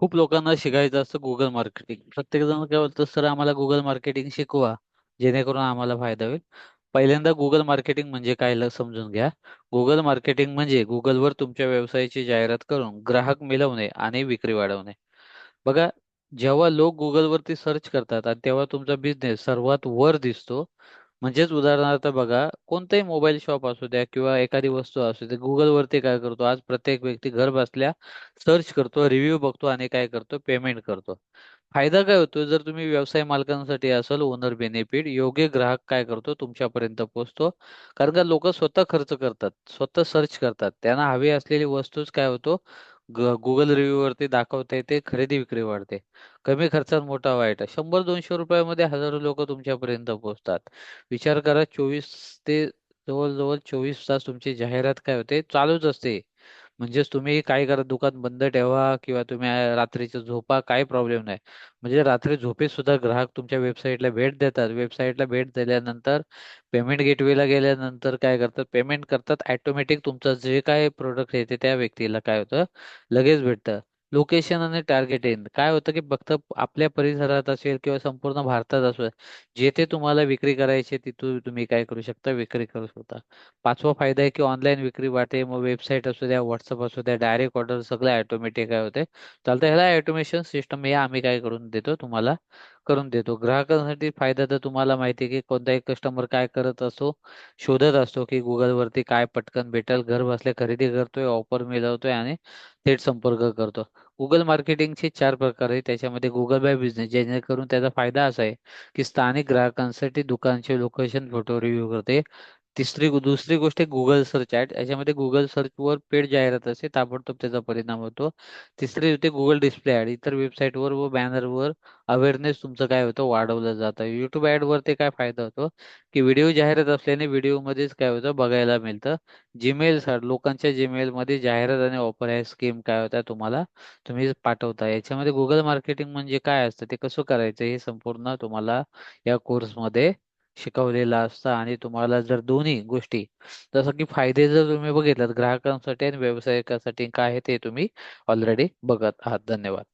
खूप लोकांना शिकायचं असतं गुगल मार्केटिंग प्रत्येक जण काय बोलतो सर आम्हाला गुगल मार्केटिंग शिकवा जेणेकरून आम्हाला फायदा होईल. पहिल्यांदा गुगल मार्केटिंग म्हणजे काय समजून घ्या. गुगल मार्केटिंग म्हणजे गुगलवर तुमच्या व्यवसायाची जाहिरात करून ग्राहक मिळवणे आणि विक्री वाढवणे. बघा जेव्हा लोक गुगलवरती सर्च करतात आणि तेव्हा तुमचा बिझनेस सर्वात वर दिसतो म्हणजेच उदाहरणार्थ बघा कोणताही मोबाईल शॉप असू द्या किंवा एखादी वस्तू असू द्या गुगलवरती काय करतो आज प्रत्येक व्यक्ती घर बसल्या सर्च करतो रिव्ह्यू बघतो आणि काय करतो पेमेंट करतो. फायदा काय होतो जर तुम्ही व्यवसाय मालकांसाठी असाल ओनर बेनिफिट योग्य ग्राहक काय करतो तुमच्यापर्यंत पोहोचतो. कारण का लोक स्वतः खर्च करतात स्वतः सर्च करतात. त्यांना हवी असलेली वस्तूच काय होतो गुगल रिव्ह्यू वरती दाखवता ते खरेदी विक्री वाढते. कमी खर्चात मोठा वाईट. शंभर दोनशे रुपयामध्ये हजारो लोक तुमच्यापर्यंत पोहोचतात. विचार करा चोवीस ते जवळजवळ चोवीस तास तुमची जाहिरात काय होते? चालूच असते. म्हणजेच तुम्ही काय करा दुकान बंद ठेवा किंवा तुम्ही रात्रीच्या झोपा काही प्रॉब्लेम नाही. म्हणजे रात्री झोपेत सुद्धा ग्राहक तुमच्या वेबसाईटला भेट देतात. वेबसाईटला भेट दिल्यानंतर पेमेंट गेटवेला गेल्यानंतर काय करतात? पेमेंट करतात. ऑटोमॅटिक तुमचं जे काय प्रोडक्ट येते त्या व्यक्तीला काय होतं? लगेच भेटतं. लोकेशन आणि टार्गेट एंड काय होतं की फक्त आपल्या परिसरात असेल किंवा संपूर्ण भारतात असेल जेथे तुम्हाला विक्री करायची तिथून तुम्ही काय करू शकता? विक्री करू शकता. पाचवा फायदा आहे की ऑनलाईन विक्री वाटे मग वेबसाईट असू द्या व्हॉट्सअप असू द्या डायरेक्ट ऑर्डर सगळं ऑटोमॅटिक काय होते. चालतं ह्याला ऑटोमेशन सिस्टम हे आम्ही काय करून देतो तुम्हाला? करून देतो. ग्राहकांसाठी फायदा तर तुम्हाला माहिती आहे की कोणताही कस्टमर काय करत असो शोधत असतो की गुगल वरती काय पटकन भेटेल घर बसल्या खरेदी करतोय ऑफर मिळवतोय आणि थेट संपर्क करतो. गुगल मार्केटिंगचे चार प्रकार आहे त्याच्यामध्ये गुगल बाय बिझनेस जेणेकरून त्याचा फायदा असा आहे की स्थानिक ग्राहकांसाठी दुकानचे लोकेशन फोटो रिव्ह्यू करते. तिसरी दुसरी गोष्ट आहे गुगल सर्च ऍड याच्यामध्ये गुगल सर्च वर पेड जाहिरात असते ताबडतोब त्याचा परिणाम होतो. तिसरी होते गुगल डिस्प्ले ऍड इतर वेबसाईट वर व बॅनर वर अवेअरनेस तुमचं काय होतं? वाढवलं जातं. युट्यूब ऍड वर ते काय फायदा होतो? की व्हिडिओ जाहिरात असल्याने व्हिडिओमध्येच काय होतं? बघायला मिळतं. जीमेल लोकांच्या जीमेल मध्ये जाहिरात आणि ऑफर आहे स्कीम काय होत्या तुम्हाला? तुम्ही पाठवता. याच्यामध्ये गुगल मार्केटिंग म्हणजे काय असतं? ते कसं करायचं? हे संपूर्ण तुम्हाला या कोर्समध्ये शिकवलेला असतं आणि तुम्हाला जर दोन्ही गोष्टी जसं की फायदे जर तुम्ही बघितलात ग्राहकांसाठी आणि व्यावसायिकांसाठी काय आहे ते तुम्ही ऑलरेडी बघत आहात. धन्यवाद.